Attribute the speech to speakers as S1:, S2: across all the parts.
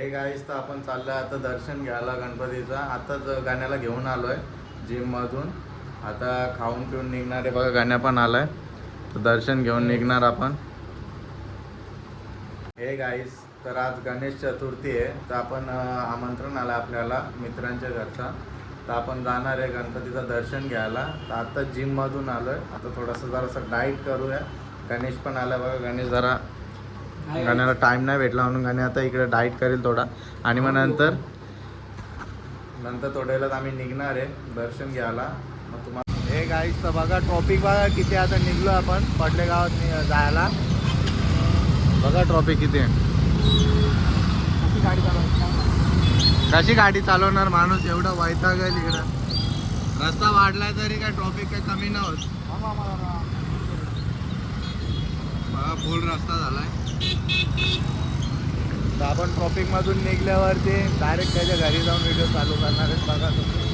S1: Hey guys तर आपण चाललं आता दर्शन घ्यायला गणपतीचं. आताच गाण्याला घेऊन आलोय आहे जिममधून आता खाऊन पिऊन निघणार आहे. बघा गाण्या पण आलाय. तर दर्शन घेऊन निघणार आपण. हे गाईस तर आज गणेश चतुर्थी आहे. तर आपण आमंत्रण आलं आपल्याला मित्रांच्या घरचा. तर आपण जाणार आहे गणपतीचं दर्शन घ्यायला. तर आता जिममधून आलो आहे आता थोडंसं जरासं डाईट करूया. गणेश पण आला बघा. गणेश जरा गाण्याला टाइम नाही भेटला म्हणून गाणे आता इकडे डाईट करेल थोडा. आणि मग नंतर? नंतर थोड्या वेळात आम्ही निघणार आहे. दर्शन घ्यायला. मग तुम्हाला हे गाईस तर बघा ट्रॉफिक बघा किती आता निघलो आपण. पडले गावात जायला. बघा ट्रॉफिक किती आहे. कशी गाडी चालवणार? माणूस? एवढा वैतागेल इकडं रस्ता वाढलाय तरी काय ट्रॉफिक काही कमी नाही बघा फुल रस्ता झालाय. तर आपण ट्रॉफिक मधून निघल्यावरती डायरेक्ट त्याच्या घरी जाऊन व्हिडिओ चालू करणार आहेत. बघा तुम्ही.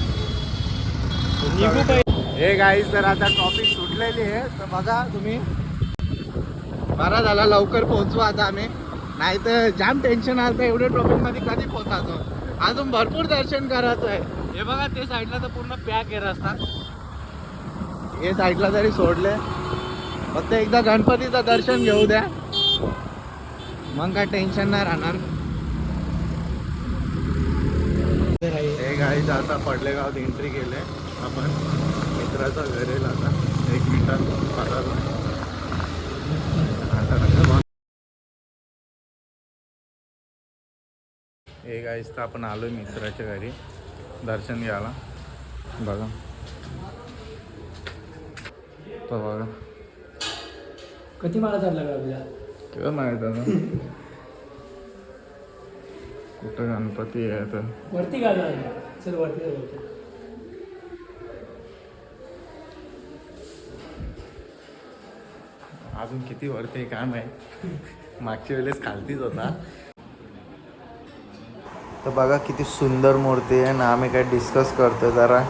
S1: हे गाईज तर आता ट्रॉफिक सुटलेली आहे. तर बघा तुम्ही. बरा झाला लवकर पोहोचू आता आम्ही. नाही तर जाम टेन्शन आलं एवढे ट्रॉफिकमध्ये कधी पोहोचायचो? अजून भरपूर दर्शन करायचं आहे. हे बघा ते साईडला तर पूर्ण पॅक आहे रस्ता. हे साईडला तरी सोडले. फक्त एकदा गणपतीचं दर्शन घेऊ द्या. मग काय टेन्शन नाही राहणार. हे गाईज आता पडले गावात एंट्री केले आपण मित्राचा घर येईल आता. एक मिनिटात हे गाईज तर आपण आलो मित्राच्या घरी. दर्शन घ्यायला. बघा. तर बघा.
S2: किती माळा चालला का आपल्या
S1: किंवा माहीत आता कुठं गणपती आहे तर
S2: वरती का चल वरती.
S1: अजून किती वरती आहे काय माहीत? मागच्या वेळेस खालतीच होता. तर बघा किती सुंदर मूर्ती आहे. ना आम्ही काय डिस्कस करतोय जरा.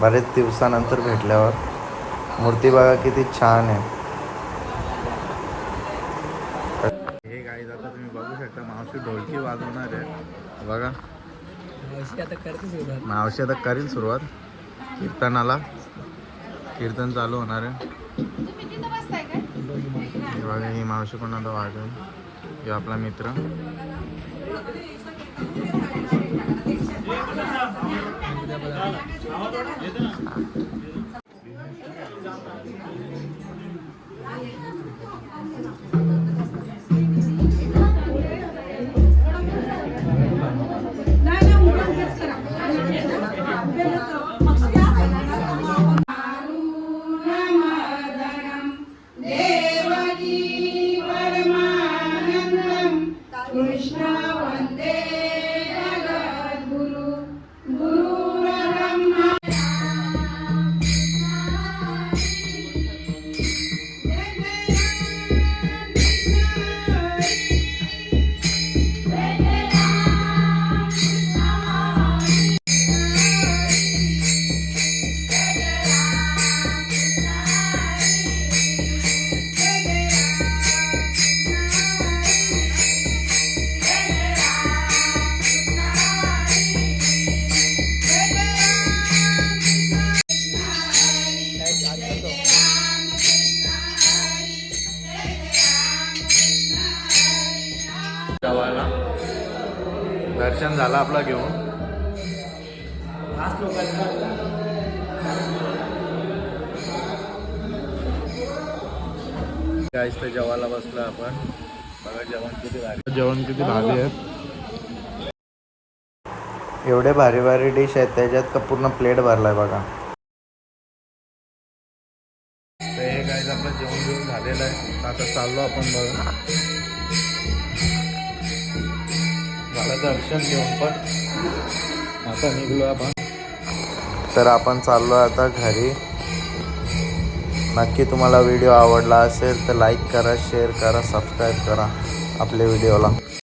S1: बरेच दिवसानंतर भेटल्यावर. मूर्ती बघा किती छान आहे हे गाईज आता तुम्ही बघू शकता मावशी ढोलकी वाजवणार आहे. बघा.
S2: अशी आता करतेच येतात
S1: मावशी आता करील सुरुवात. कीर्तनाला. कीर्तन चालू होणार आहे. हे बघा ही मावशी पण आता वाजवेल. हे आपला मित्र. दर्शन झालं आपलं घेऊन. तर जेवायला बसलो आपण. बघा जेवण किती भारी. जेवण किती भारी आहे. एवढे भारी भारी डिश आहेत त्याच्यात का पूर्ण प्लेट भरलाय बघा. तर हे गाईज आपलं जेवण घेऊन झालेलं आहे. आता चाललो आपण बघा. मला दर्शन घेऊन पण आता निघलो आपण. तर आपण चाललो आता घरी. नक्की तुम्हाला व्हिडिओ आवडला असेल तर लाईक करा शेअर करा सबस्क्राईब करा आपल्या व्हिडिओला.